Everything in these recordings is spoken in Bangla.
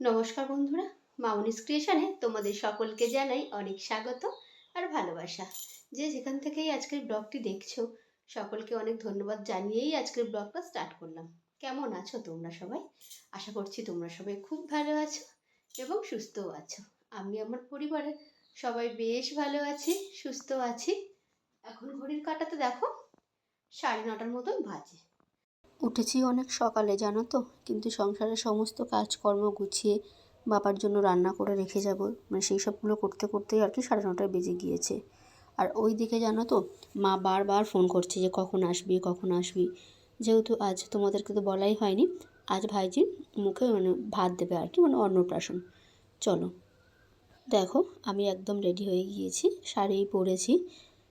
নমস্কার বন্ধুরা, মাউনিস ক্রিয়েশনে তোমাদের সকলকে জানাই অনেক স্বাগত আর ভালোবাসা। যে যেখান থেকেই আজকের ব্লগটি দেখছ, সকলকে অনেক ধন্যবাদ জানিয়েই আজকের ব্লগটা স্টার্ট করলাম। কেমন আছো তোমরা সবাই? আশা করছি তোমরা সবাই খুব ভালো আছো এবং সুস্থও আছো। আমি আমার পরিবারের সবাই বেশ ভালো আছি, সুস্থ আছি। এখন ঘড়ির কাটাতে দেখো, সাড়ে নটার মতন বাজে। উঠেছি অনেক সকালে, জানো তো? কিন্তু সংসারের সমস্ত কাজকর্ম গুছিয়ে বাবার জন্য রান্না করে রেখে যাব। মানে সেই সবগুলো করতে করতেই আর কি সাড়ে নটায় বেজে গিয়েছে। আর ওই দিকে জানো তো, মা বারবার ফোন করছে যে কখন আসবি কখন আসবি। যেহেতু আজ তোমাদেরকে তো বলাই হয়নি, আজ ভাইজির মুখে মানে ভাত দেবে আর কি মানে অন্নপ্রাশন। চলো। দেখো, আমি একদম রেডি হয়ে গিয়েছি শাড়ি পরেছি।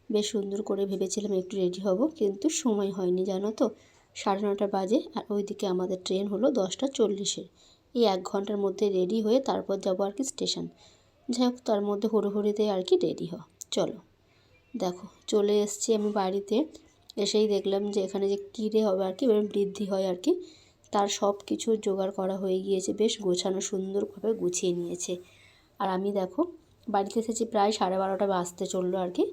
বেশ সুন্দর করে ভেবেছিলাম একটু রেডি হব, কিন্তু সময় হয়নি, জানো তো? সাড়ে নটা বাজে আর ওইদিকে আমাদের ট্রেন হলো দশটা চল্লিশের এই এক ঘণ্টার মধ্যে রেডি হয়ে তারপর যাব আর কি স্টেশন। যাই হোক, তার মধ্যে হুড়োহুড়িতে আর কি রেডি হ চলো। দেখো, চলে এসছি আমি বাড়িতে। এসেই দেখলাম যে এখানে যে কিরে হবে আর কি বৃদ্ধি হয় আর কি। তার সব কিছু জোগাড় করা হয়ে গিয়েছে, বেশ গোছানো সুন্দরভাবে গুছিয়ে নিয়েছে। আর আমি দেখো, বাড়িতে এসেছি প্রায় সাড়ে বারোটা বাজতে চলল আর কি।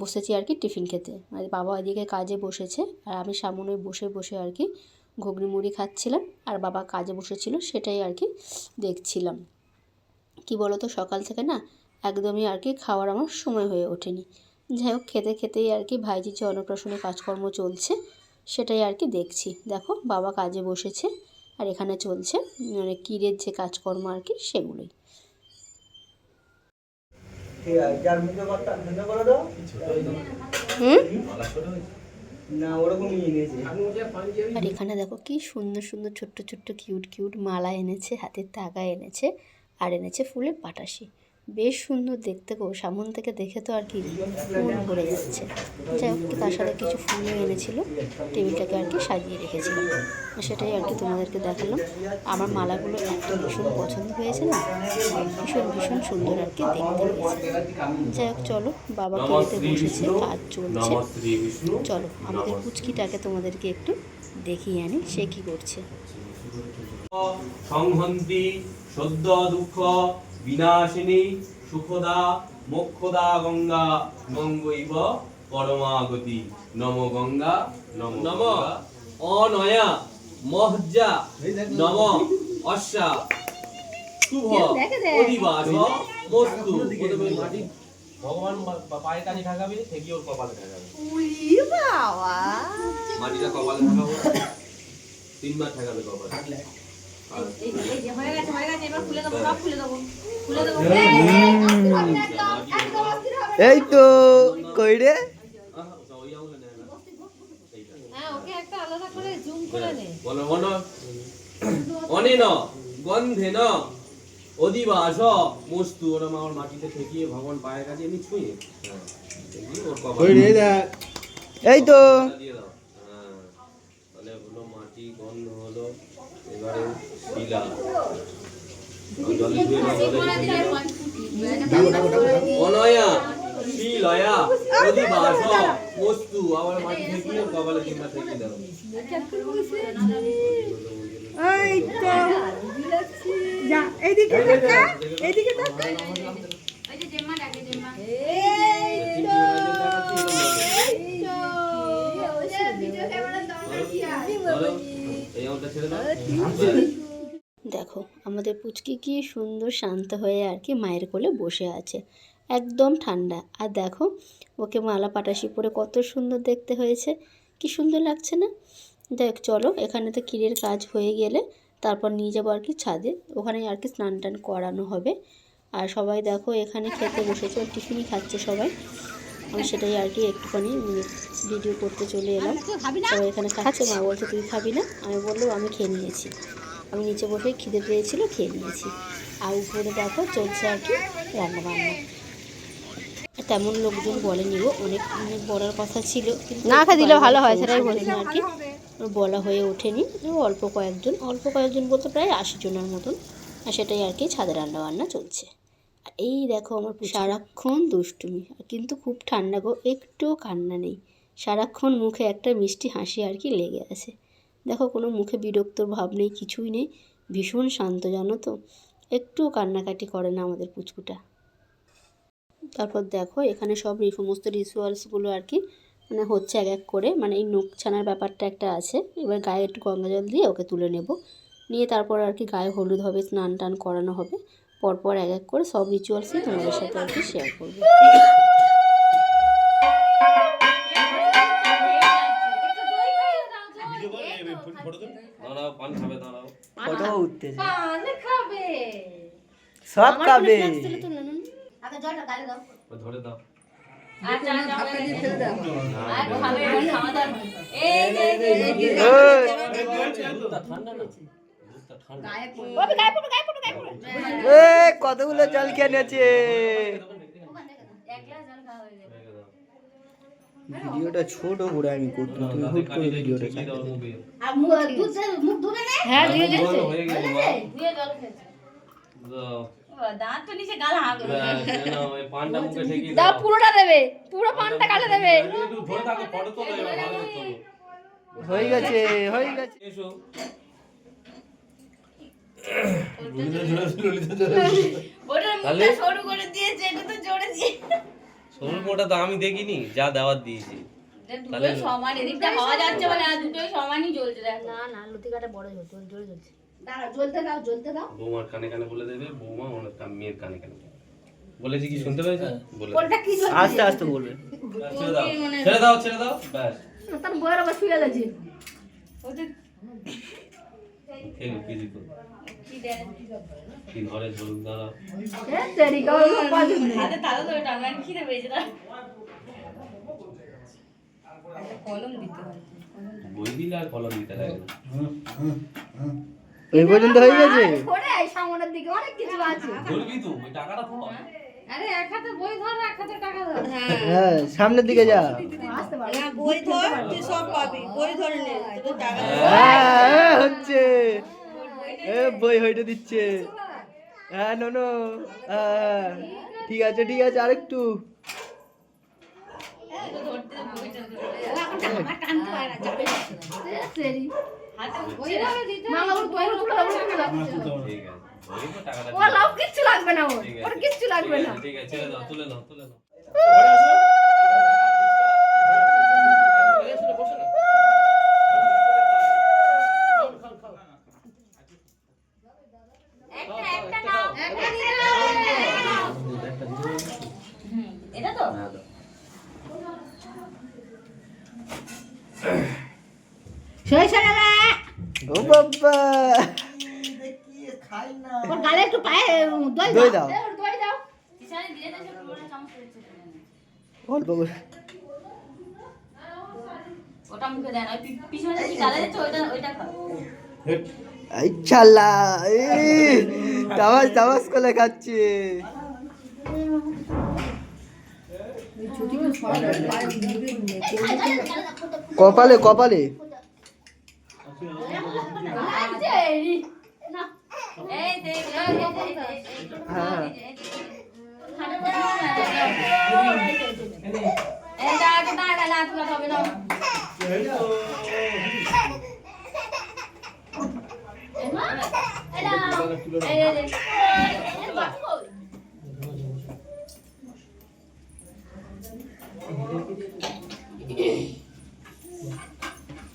বসেছি আর কি টিফিন খেতে। মানে বাবা এদিকে কাজে বসেছে, আর আমি সামনে বসে বসে আর কি ঘুগনি মুড়ি খাচ্ছিলাম, আর বাবা কাজে বসেছিল সেটাই আর কি দেখছিলাম। কি বলো তো সকাল থেকে না একদমই আর কি খাওয়ার আমার সময় হয়ে ওঠেনি। যাই হোক, খেতে খেতেই আর কি ভাইজির যে অন্নপ্রাশনের কাজকর্ম চলছে সেটাই আর কি দেখছি। দেখো, বাবা কাজে বসেছে, আর এখানে চলছে মানে কিরের যে কাজকর্ম আর কি সেগুলোই। ঠিক আছে যার মুখে কথা মুখে করে দাও। হুম? না ওরকমই এনেছে আর এখানে দেখো কি সুন্দর সুন্দর ছোট্ট ছোট্ট কিউট কিউট মালা এনেছে হাতের তাগা এনেছে আর এনেছে ফুলের পাটাশি বেশ সুন্দর দেখতে গো। সামন থেকে দেখে তো আর কি মন ভরে যাচ্ছে। যাই হোক, তার সাথে কিছু ফুলও এনেছিল। টেবিলটাকে আর কি সাজিয়ে রেখেছিলাম। সেটাই আর কি তোমাদেরকে দেখালাম। আমার মালাগুলো এত ভীষণ পছন্দ হয়েছে না, ভীষণ ভীষণ সুন্দর আর কি দেখতে হয়েছে। যাই হোক, চলো, বাবা খেতে বসেছে, কাজ চলছে। চলো, আমাদের কুচকিটাকে তোমাদেরকে একটু দেখিয়ে আনি, সে কি করছে। সংহন্তি, সদ্য দুঃখ বিনাশিনী সুখদা মোক্ষদা গঙ্গা গঙ্গৈব পরমাগতি। নম গঙ্গা নম নম। অনয়া মহজা নম অশ্বা। শুভ অধিবাস মস্তু। ভগবান পা- পায়ের কাছে ঠাকাবে থেকে ওর কপালে ঠাকাবে। মাটিটা কপালে ঠাকাবো। তিনবার ঠাকাবে কপালে। এই তো কই রে নেয় না। অধিবাস মস্তু ওরা আমার মাটিতে ঠেকিয়ে ভগবান পায়ের কাছে এমনি ছুঁয়ে এই তো দিয়ে দাও হ্যাঁ তাহলে হলো মাটি গন্ধ হলো এবারে শিলা। অনয়া শিলয়া অধিবাস মস্তু আবার মাটি ওর কপালে কিংবা তাকা এই আমটা ছেড়ে দাও দেখো, আমাদের পুচকি কি সুন্দর শান্ত হয়ে আর কি মায়ের কোলে বসে আছে। একদম ঠান্ডা। আর দেখো, ওকে মালা পাটাশি পরে কত সুন্দর দেখতে হয়েছে। কি সুন্দর লাগছে না? দেখ, চলো, এখানে তো ক্ষীরের কাজ হয়ে গেলে তারপর নিয়ে যাব আর কি ছাদে। ওখানে আর কি স্নান টান করানো হবে। আর সবাই দেখো, এখানে খেতে বসেছে টিফিনই খাচ্ছে সবাই। আমি সেটাই আর কি একটুখানি ভিডিও করতে চলে এলাম। সবাই এখানে খাচ্ছে মা বলছে তুই খাবি না? আমি বলল আমি খেয়ে নিয়েছি। আমি নিচে বসে খিদে পেয়েছিল খেয়ে নিয়েছি। আর উপরে দেখো চলছে আর কি রান্না বান্না তেমন লোকজন বলেনি গো অনেক অনেক বলার কথা ছিল না খা দিলে ভালো হয় সেটাই বলিনি আর কি। বলা হয়ে ওঠেনি অল্প কয়েকজন অল্প কয়েকজন বলতে প্রায় আশি জনের মতন আর সেটাই আর কি ছাদে রান্না বান্না চলছে। এই দেখো আমার সারাক্ষণ দুষ্টুমি কিন্তু খুব ঠান্ডা গো একটুও কান্না নেই। সারাক্ষণ মুখে একটা মিষ্টি হাসি আর কি লেগে আছে। দেখো কোনো মুখে বিরক্তর ভাব নেই কিছুই নেই। ভীষণ শান্ত জানো তো? একটুও কান্নাকাটি করে না আমাদের পুচকুটা। তারপর দেখো এখানে সব এই সমস্ত রিচুয়ালসগুলো আর কি মানে হচ্ছে এক এক করে মানে এই নখ ছানার ব্যাপারটা একটা আছে। এবার গায়ে একটু গঙ্গা জল দিয়ে ওকে তুলে নেব। নিয়ে তারপর আর কি গায়ে হলুদ হবে স্নান টান করানো হবে। পরপর এক এক করে সব রিচুয়ালসই তোমাদের সাথে আর কি শেয়ার করব দাঁড়াও পান খাবে দাঁড়াও ফটো উঠতেছে পান খাবে সব খাবে আগে জলটা গালে দাও ও ধরে দাও ঠান্ডা কতগুলো জল খেয়ে নিয়েছে? ভিডিওটা ছোট করে আমি করছি তুমি হুট করে ভিডিওটা ঠেকিয়ে দাও। চালিয়ে মুখে। আর মুখ দুধ মুখ ধুবে না? হ্যাঁ দিয়ে দিয়েছে। পুরোটা দেবে। পুরো পানটা কাটে দেবে। হয়ে গেছে হয়ে গেছে এসো। ওটা তাহলে? মুখটা সরু করে দিয়েছে এটা তো মোটা আমি দেখিনি যা দেওয়ার দিয়েছি। তাহলে সমান এদিকটা হাওয়া যাচ্ছে বলে আর দুটোই সমানই জ্বলছে না না লতিকাটা বড় জ্বলছে জোরে জ্বলছে। দাঁড়া জ্বলতে দাও জ্বলতে দাও। বৌমার কানে কানে বলে দেবে বৌমা ওনার কান- মেয়ের কানে কানে বলেছি কি শুনতে পেয়েছ? বলে কোনটা কি জ্বলছে? আস্তে আস্তে বলবে। ছেড়ে দাও ছেড়ে দাও ছেড়ে দাও ব্যাস। তার বইয়ের আবার শুয়ে গেছে। খেলু কি ঘরে হয় বই দিলে আর কলম দিতে লাগে এই পর্যন্ত হয়ে গেছে? সামনের দিকে অনেক কিছু আছে। ধরবি তো ওই টাকাটা তো। আরে এক হাতে বই ধর এক হাতে টাকা ধর। হ্যাঁ সামনের দিকে যা। আসতে বই ধর তুই সব পাবি। বই ধরে নে তোর টাকা হ্যাঁ হ্যাঁ, হচ্ছে। এ বই হইতে দিচ্ছে। হ্যাঁ নো নো হ্যাঁ ঠিক আছে ঠিক আছে আরেকটু। মামা ওর বইয়ের তুলে দাও ঠিক আছে ধরি তো টাকাটা ও লাভ কিচ্ছু লাগবে না ওর। ওর কিচ্ছু লাগবে না। ঠিক আছে দাও তুলে নাও তুলে নাও। একটা একটা নাও। একটা দিয়ে দাও এটা তো? সেই ছেলে ও বাবা। ওর গালে একটু পায়ে দই দই দাও। দই দাও। অল্প করে ওটা মুখে দেন ওই পিছনে কি গালা যাচ্ছে ওইটা ওইটা খাও এই তামাস তামাস করে খাচ্ছে। কপালে কপালে।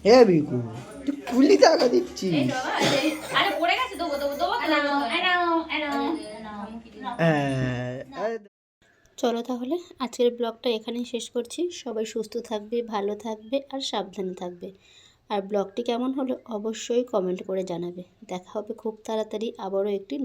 হ্যাঁ বিকু। তুই কুলি টাকা দিচ্ছিস। আরে পড়ে গেছে দেবো আরে চলো তাহলে আজকের ব্লগটা এখানেই শেষ করছি। সবাই সুস্থ থাকবে ভালো থাকবে আর সাবধানে থাকবে। আর ব্লগটি কেমন হলো অবশ্যই কমেন্ট করে জানাবে। দেখা হবে খুব তাড়াতাড়ি আবারও একটি